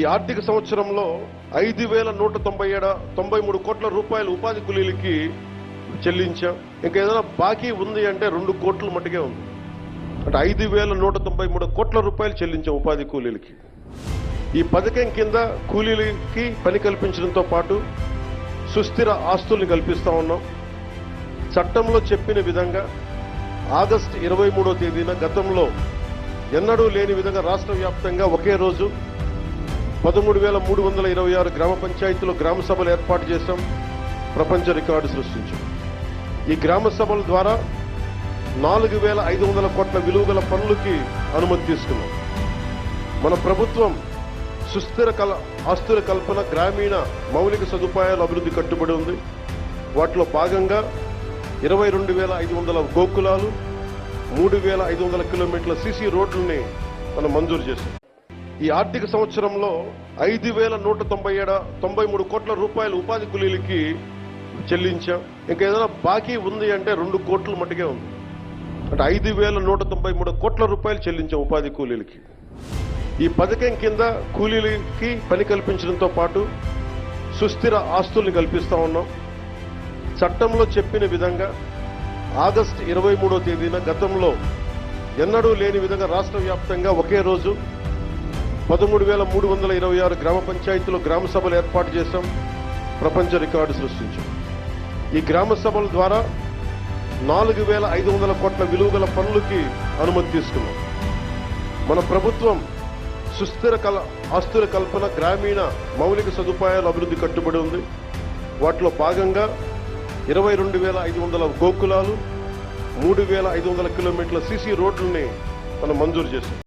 ఈ ఆర్థిక సంవత్సరంలో ఐదు వేల నూట తొంభై ఏడు తొంభై మూడు కోట్ల రూపాయలు ఉపాధి కూలీలకి చెల్లించాం. ఇంకా ఏదైనా బాకీ ఉంది అంటే రెండు కోట్ల మటుకే ఉంది. అంటే ఐదు వేల నూట తొంభై మూడు కోట్ల రూపాయలు చెల్లించాం ఉపాధి కూలీలకి. ఈ పథకం కింద కూలీలకి పని కల్పించడంతో పాటు సుస్థిర ఆస్తుల్ని కల్పిస్తా ఉన్నాం. చట్టంలో చెప్పిన విధంగా ఆగస్టు ఇరవై మూడో తేదీన గతంలో ఎన్నడూ లేని విధంగా రాష్ట్ర వ్యాప్తంగా ఒకే రోజు పదమూడు వేల మూడు వందల ఇరవై ఆరు గ్రామ పంచాయతీలో గ్రామ సభలు ఏర్పాటు చేశాం. ప్రపంచ రికార్డు సృష్టించాం. ఈ గ్రామ సభల ద్వారా నాలుగు వేల ఐదు వందల కోట్ల విలువ గల పనులకి అనుమతి తీసుకున్నాం. మన ప్రభుత్వం సుస్థిర కల ఆస్తుల కల్పన గ్రామీణ మౌలిక సదుపాయాల అభివృద్ధి కట్టుబడి ఉంది. వాటిలో భాగంగా ఇరవై రెండు వేల ఐదు వందల గోకులాలు మూడు వేల ఐదు వందల కిలోమీటర్ల సీసీ రోడ్లని మనం మంజూరు చేశాం. ఈ ఆర్థిక సంవత్సరంలో ఐదు వేల నూట తొంభై ఏడు తొంభై మూడు కోట్ల రూపాయలు ఉపాధి కూలీలకి చెల్లించాం. ఇంకా ఏదైనా బాకీ ఉంది అంటే రెండు కోట్ల మటుకే ఉంది. అంటే ఐదు వేల నూట తొంభై మూడు కోట్ల రూపాయలు చెల్లించాం ఉపాధి కూలీలకి. ఈ పథకం కింద కూలీలకి పని కల్పించడంతో పాటు సుస్థిర ఆస్తుల్ని కల్పిస్తా ఉన్నాం. చట్టంలో చెప్పిన విధంగా ఆగస్టు ఇరవై మూడో తేదీన గతంలో ఎన్నడూ లేని విధంగా రాష్ట్ర వ్యాప్తంగా ఒకే రోజు పదమూడు వేల మూడు వందల ఇరవై ఆరు గ్రామ పంచాయతీలో గ్రామ సభలు ఏర్పాటు చేశాం. ప్రపంచ రికార్డు సృష్టించాం. ఈ గ్రామ సభల ద్వారా నాలుగు వేల ఐదు వందల కోట్ల విలువగల పనులకి అనుమతి తీసుకున్నాం. మన ప్రభుత్వం సుస్థిర కల ఆస్తుల కల్పన గ్రామీణ మౌలిక సదుపాయాల అభివృద్ధి కట్టుబడి ఉంది. వాటిలో భాగంగా ఇరవై రెండు వేల ఐదు వందల గోకులాలు మూడు వేల ఐదు వందల కిలోమీటర్ల సీసీ రోడ్లని మనం మంజూరు చేశాం.